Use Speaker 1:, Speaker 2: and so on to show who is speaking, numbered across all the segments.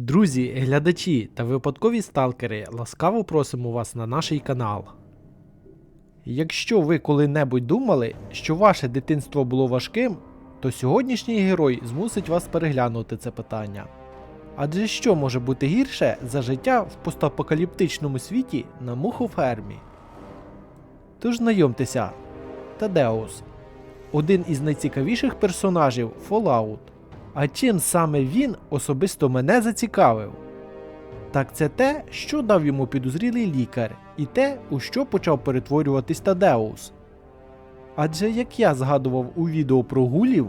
Speaker 1: Друзі, глядачі та випадкові сталкери, ласкаво просимо вас на наш канал. Якщо ви коли-небудь думали, що ваше дитинство було важким, то сьогоднішній герой змусить вас переглянути це питання. Адже що може бути гірше за життя в постапокаліптичному світі на мухофермі? Тож знайомтеся, Тадеус, один із найцікавіших персонажів Fallout. А чим саме він особисто мене зацікавив? Так це те, що дав йому підозрілий лікар, і те, у що почав перетворюватись Тадеус. Адже як я згадував у відео про гулів,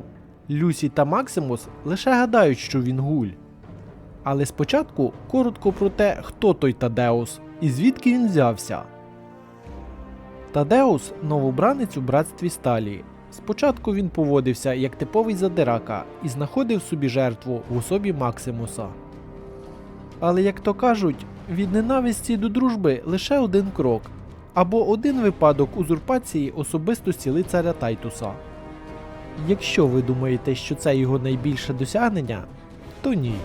Speaker 1: Люсі та Максимус лише гадають, що він гуль. Але спочатку коротко про те, хто той Тадеус і звідки він взявся. Тадеус новобранець у братстві Сталі. Спочатку він поводився як типовий задирака і знаходив собі жертву в особі Максимуса. Але, як то кажуть, від ненависті до дружби лише один крок або один випадок узурпації особистості лицаря Тайтуса. Якщо ви думаєте, що це його найбільше досягнення, то ні.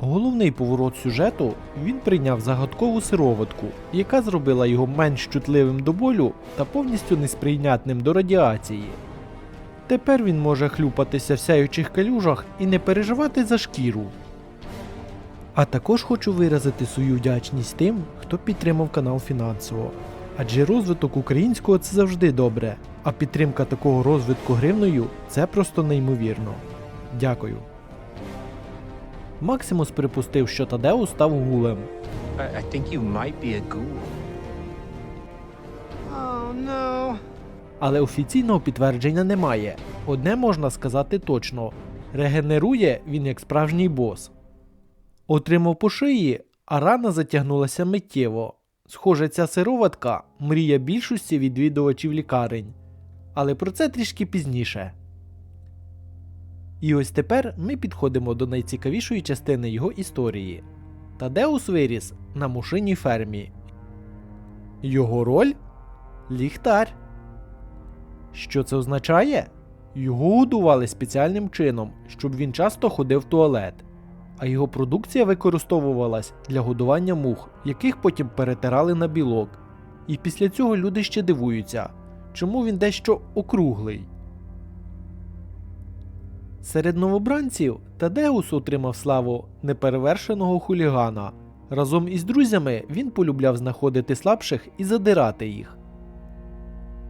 Speaker 1: Головний поворот сюжету він прийняв загадкову сироватку, яка зробила його менш чутливим до болю та повністю несприйнятним до радіації. Тепер він може хлюпатися в сяючих калюжах і не переживати за шкіру. А також хочу виразити свою вдячність тим, хто підтримав канал фінансово. Адже розвиток українського це завжди добре, а підтримка такого розвитку гривною це просто неймовірно. Дякую. Максимус припустив, що Тадеус став гулем.
Speaker 2: I, I think you might be a ghoul. Oh no.
Speaker 1: Але офіційного підтвердження немає. Одне можна сказати точно: регенерує він як справжній бос. Отримав по шиї, а рана затягнулася миттєво. Схоже, ця сироватка мрія більшості відвідувачів лікарень. Але про це трішки пізніше. І ось тепер ми підходимо до найцікавішої частини його історії. Тадеус виріс на мушиній фермі. Його роль ліхтар. Що це означає? Його годували спеціальним чином, щоб він часто ходив в туалет, а його продукція використовувалась для годування мух, яких потім перетирали на білок. І після цього люди ще дивуються, чому він дещо округлий. Серед новобранців Тадеус отримав славу неперевершеного хулігана. Разом із друзями він полюбляв знаходити слабших і задирати їх.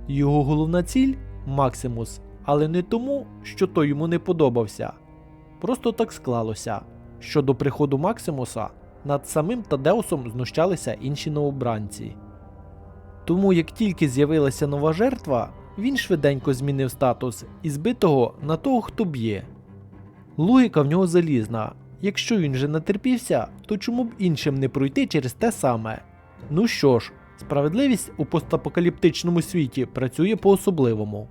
Speaker 1: Його головна ціль Максимус, але не тому, що той йому не подобався. Просто так склалося, що до приходу Максимуса над самим Тадеусом знущалися інші новобранці. Тому як тільки з'явилася нова жертва, він швиденько змінив статус із битого на того, хто б'є. Логіка в нього залізна. Якщо він вже натерпівся, то чому б іншим не пройти через те саме? Ну що ж, справедливість у постапокаліптичному світі працює по-особливому.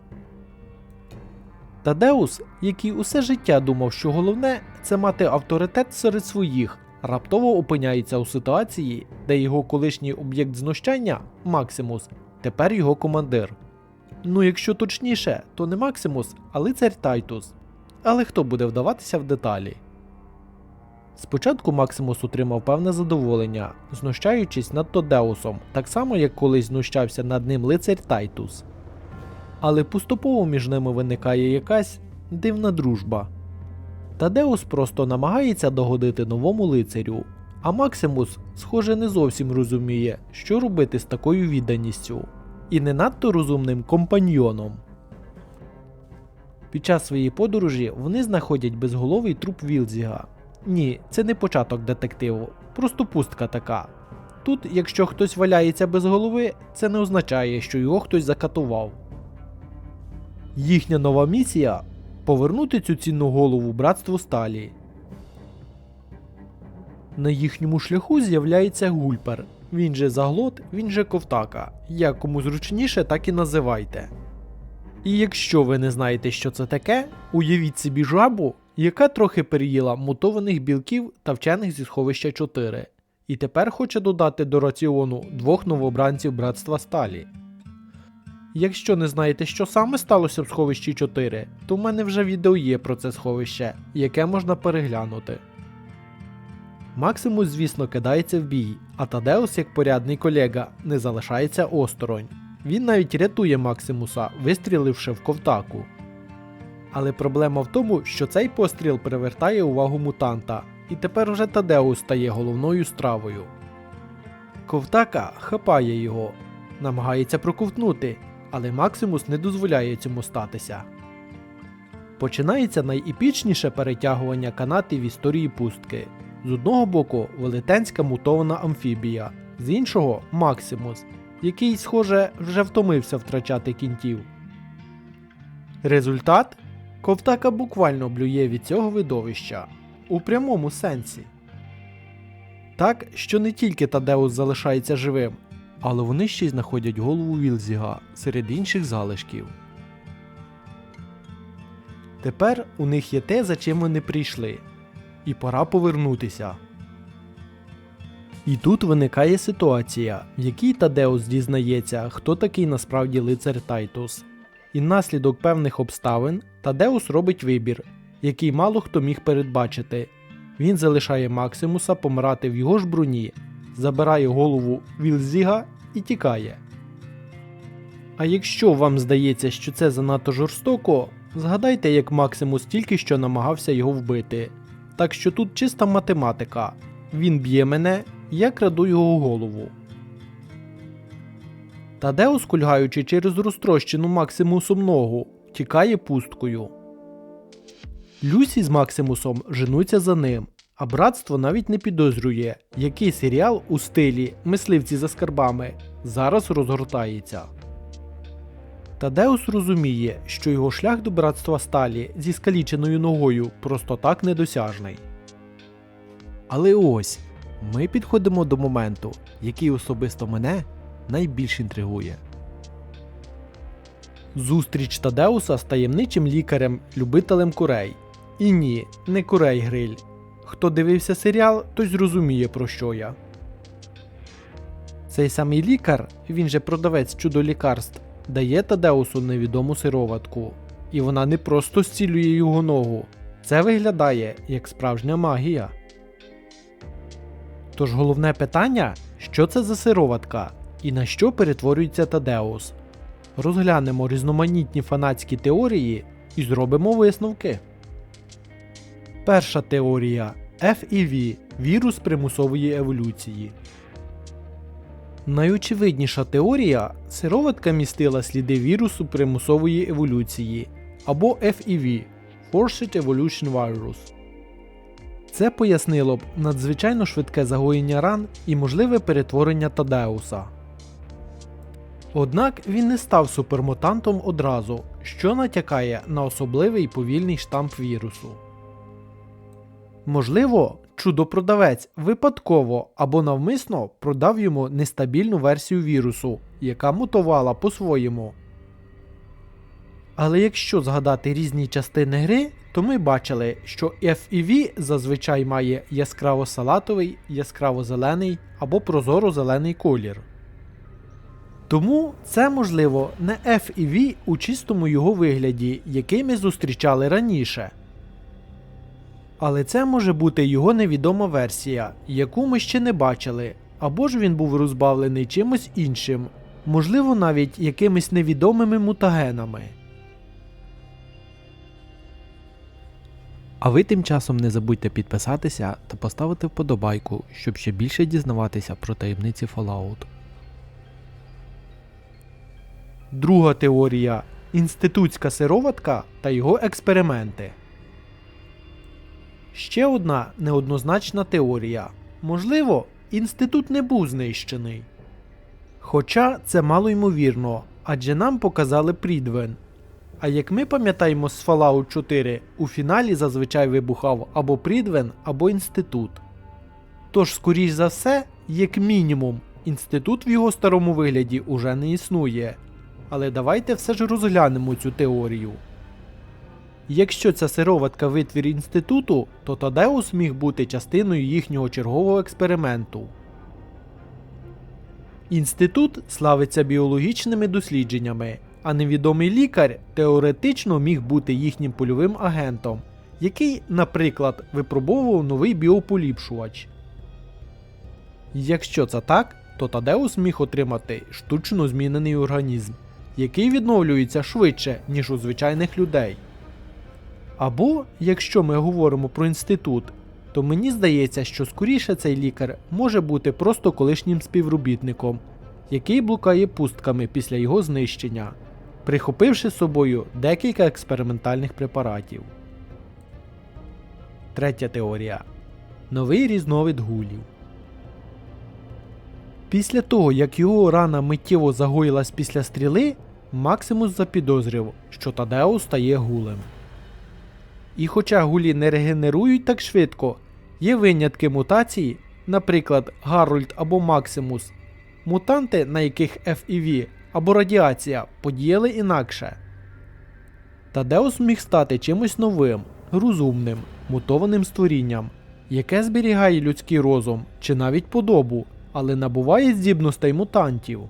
Speaker 1: Тадеус, який усе життя думав, що головне це мати авторитет серед своїх, раптово опиняється у ситуації, де його колишній об'єкт знущання Максимус, тепер його командир. Ну, якщо точніше, то не Максимус, а лицар Тайтус. Але хто буде вдаватися в деталі? Спочатку Максимус отримав певне задоволення, знущаючись над Тодеусом, так само як колись знущався над ним лицар Тайтус. Але поступово між ними виникає якась дивна дружба. Тадеус просто намагається догодити новому лицарю, а Максимус, схоже, не зовсім розуміє, що робити з такою відданістю, і не надто розумним компаньйоном. Під час своєї подорожі вони знаходять безголовий труп Вілзіга. Ні, це не початок детективу, просто пустка така. Тут, якщо хтось валяється без голови, це не означає, що його хтось закатував. Їхня нова місія повернути цю цінну голову братству сталі. На їхньому шляху з'являється гульпер. Він же заглот, він же ковтака. Як кому зручніше, так і називайте. І якщо ви не знаєте, що це таке, уявіть собі жабу, яка трохи переїла мутованих білків та вчених зі сховища 4, і тепер хоче додати до раціону двох новобранців братства сталі. Якщо не знаєте, що саме сталося в сховищі 4, то в мене вже відео є про це сховище, яке можна переглянути. Максимус, звісно, кидається в бій, а Тадеус, як порядний колега, не залишається осторонь. Він навіть рятує Максимуса, вистріливши в ковтаку. Але проблема в тому, що цей постріл привертає увагу мутанта, і тепер уже Тадеус стає головною стравою. Ковтака хапає його, намагається проковтнути, але Максимус не дозволяє цьому статися. Починається найепічніше перетягування канати в історії пустки. З одного боку велетенська мутована амфібія, з іншого Максимус, який, схоже, вже втомився втрачати кінтів. Результат ковтака буквально блює від цього видовища у прямому сенсі. Так, що не тільки Тадеус залишається живим, але вони ще й знаходять голову Вілзіга серед інших залишків. Тепер у них є те, за чим вони прийшли, і пора повернутися. І тут виникає ситуація, в якій Тадеус дізнається, хто такий насправді лицар Тайтус. І наслідок певних обставин Тадеус робить вибір, який мало хто міг передбачити. Він залишає Максимуса помирати в його ж броні, забирає голову Вілзіга і тікає. А якщо вам здається, що це занадто жорстоко, згадайте, як Максимус тільки що намагався його вбити. Так що тут чиста математика. Він б'є мене, я краду його голову. Тадеус, кульгаючи через розтрощену Максимусом ногу, тікає пусткою. Люсі з Максимусом женуться за ним, а братство навіть не підозрює, який серіал у стилі Мисливці за скарбами зараз розгортається. Тадеус розуміє, що його шлях до братства сталі зі скаліченою ногою просто так недосяжний. Але ось ми підходимо до моменту, який особисто мене найбільш інтригує. Зустріч Тадеуса з таємничим лікарем-любителем курей. І ні, не курей гриль. Хто дивився серіал, той зрозуміє про що я. Цей самий лікар, він же продавець чудо лікарств, дає Тадеусу невідому сироватку. І вона не просто зцілює його ногу. Це виглядає як справжня магія. Тож головне питання, що це за сироватка і на що перетворюється Тадеус. Розглянемо різноманітні фанатські теорії і зробимо висновки. Перша теорія FEV – вірус примусової еволюції. Найочевидніша теорія сироватка містила сліди вірусу примусової еволюції або FEV Forced Evolution Virus. Це пояснило б надзвичайно швидке загоєння ран і можливе перетворення Тадеуса. Однак він не став супермутантом одразу, що натякає на особливий повільний штамп вірусу. Можливо, чудопродавець випадково або навмисно продав йому нестабільну версію вірусу, яка мутувала по-своєму. Але якщо згадати різні частини гри, то ми бачили, що FEV зазвичай має яскраво-салатовий, яскраво-зелений або прозоро-зелений колір. Тому це можливо не FEV у чистому його вигляді, який ми зустрічали раніше. Але це може бути його невідома версія, яку ми ще не бачили, або ж він був розбавлений чимось іншим, можливо, навіть якимись невідомими мутагенами. А ви тим часом не забудьте підписатися та поставити вподобайку, щоб ще більше дізнаватися про таємниці Fallout. Друга теорія інститутська сироватка та його експерименти. Ще одна неоднозначна теорія. Можливо, інститут не був знищений. Хоча це мало ймовірно, адже нам показали Прідвен. А як ми пам'ятаємо з Fallout 4, у фіналі зазвичай вибухав або Прідвен, або інститут. Тож, скоріш за все, як мінімум, інститут в його старому вигляді уже не існує. Але давайте все ж розглянемо цю теорію. Якщо ця сироватка витвір інституту, то Тадеус міг бути частиною їхнього чергового експерименту. Інститут славиться біологічними дослідженнями, а невідомий лікар теоретично міг бути їхнім польовим агентом, який, наприклад, випробовував новий біополіпшувач. Якщо це так, то Тадеус міг отримати штучно змінений організм, який відновлюється швидше, ніж у звичайних людей. Або, якщо ми говоримо про інститут, то мені здається, що скоріше цей лікар може бути просто колишнім співробітником, який блукає пустками після його знищення, прихопивши з собою декілька експериментальних препаратів. Третя теорія. Новий різновид гулів. Після того, як його рана миттєво загоїлась після стріли, Максимус запідозрив, що Тадео стає гулем. І хоча гулі не регенерують так швидко, є винятки мутації, наприклад, Гарольд або Максимус, мутанти, на яких FEV або радіація подіяли інакше. Тадеус міг стати чимось новим, розумним, мутованим створінням, яке зберігає людський розум чи навіть подобу, але набуває здібностей мутантів.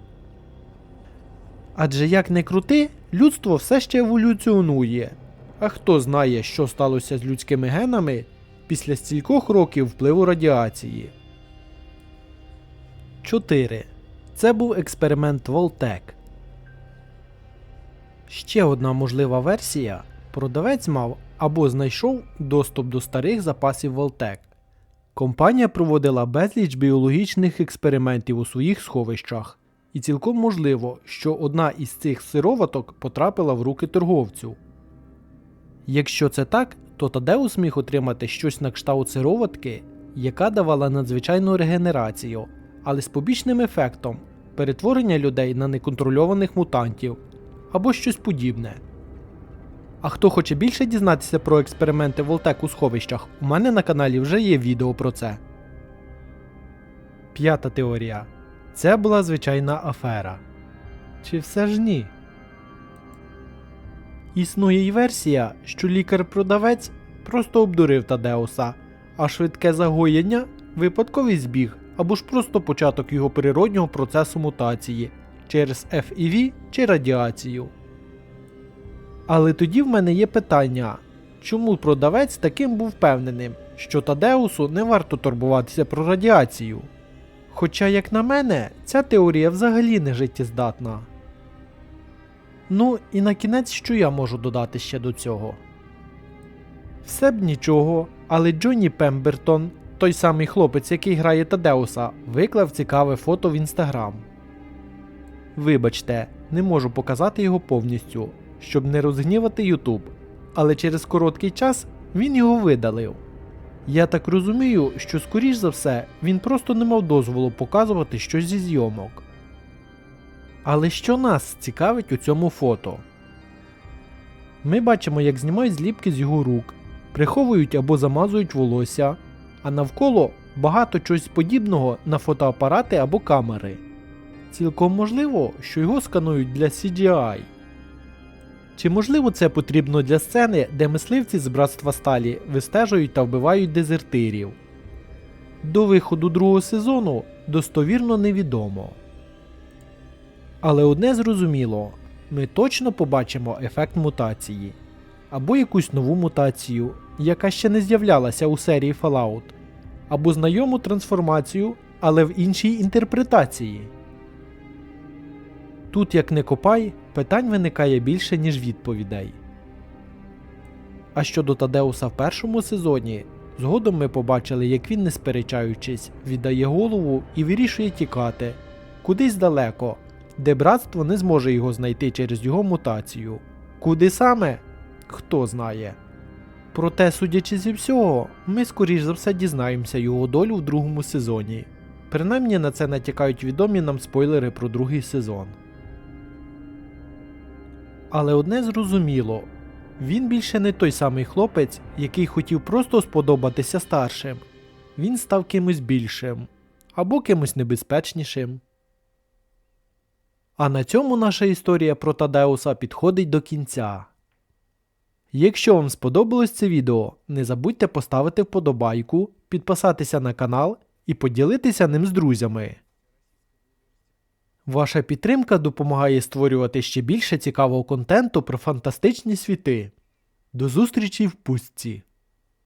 Speaker 1: Адже як не крути, людство все ще еволюціонує. А хто знає, що сталося з людськими генами після стількох років впливу радіації. 4. Це був експеримент Волтек. Ще одна можлива версія. Продавець мав або знайшов доступ до старих запасів Волтек. Компанія проводила безліч біологічних експериментів у своїх сховищах, і цілком можливо, що одна із цих сироваток потрапила в руки торговцю. Якщо це так, то Тадеус міг отримати щось на кшталт сироватки, яка давала надзвичайну регенерацію, але з побічним ефектом перетворення людей на неконтрольованих мутантів або щось подібне. А хто хоче більше дізнатися про експерименти Волтек у сховищах, у мене на каналі вже є відео про це. П'ята теорія. Це була звичайна афера. Чи все ж ні? Існує й версія, що лікар-продавець просто обдурив Тадеуса, а швидке загоєння випадковий збіг або ж просто початок його природнього процесу мутації через FEV чи радіацію. Але тоді в мене є питання, чому продавець таким був впевненим, що Тадеусу не варто турбуватися про радіацію? Хоча, як на мене, ця теорія взагалі не життєздатна. Ну і на кінець, що я можу додати ще до цього? Все б нічого, але Джонні Пембертон, той самий хлопець, який грає Тадеуса, виклав цікаве фото в інстаграм. Вибачте, не можу показати його повністю, щоб не розгнівати Ютуб, але через короткий час він його видалив. Я так розумію, що скоріш за все він просто не мав дозволу показувати щось зі зйомок. Але що нас цікавить у цьому фото? Ми бачимо, як знімають зліпки з його рук, приховують або замазують волосся, а навколо багато чогось подібного на фотоапарати або камери. Цілком можливо, що його сканують для CGI. Чи можливо це потрібно для сцени, де мисливці з братства сталі вистежують та вбивають дезертирів? До виходу другого сезону достовірно невідомо. Але одне зрозуміло, ми точно побачимо ефект мутації або якусь нову мутацію, яка ще не з'являлася у серії Fallout, або знайому трансформацію, але в іншій інтерпретації. Тут, як не копай, питань виникає більше, ніж відповідей. А щодо Тадеуса в першому сезоні, згодом ми побачили, як він, не сперечаючись, віддає голову і вирішує тікати кудись далеко, де братство не зможе його знайти через його мутацію. Куди саме? Хто знає. Проте, судячи зі всього, ми скоріш за все дізнаємося його долю в другому сезоні. Принаймні на це натякають відомі нам спойлери про другий сезон. Але одне зрозуміло він більше не той самий хлопець, який хотів просто сподобатися старшим. Він став кимось більшим або кимось небезпечнішим. А на цьому наша історія про Тадеуса підходить до кінця. Якщо вам сподобалось це відео, не забудьте поставити вподобайку, підписатися на канал і поділитися ним з друзями. Ваша підтримка допомагає створювати ще більше цікавого контенту про фантастичні світи. До зустрічі в пустці!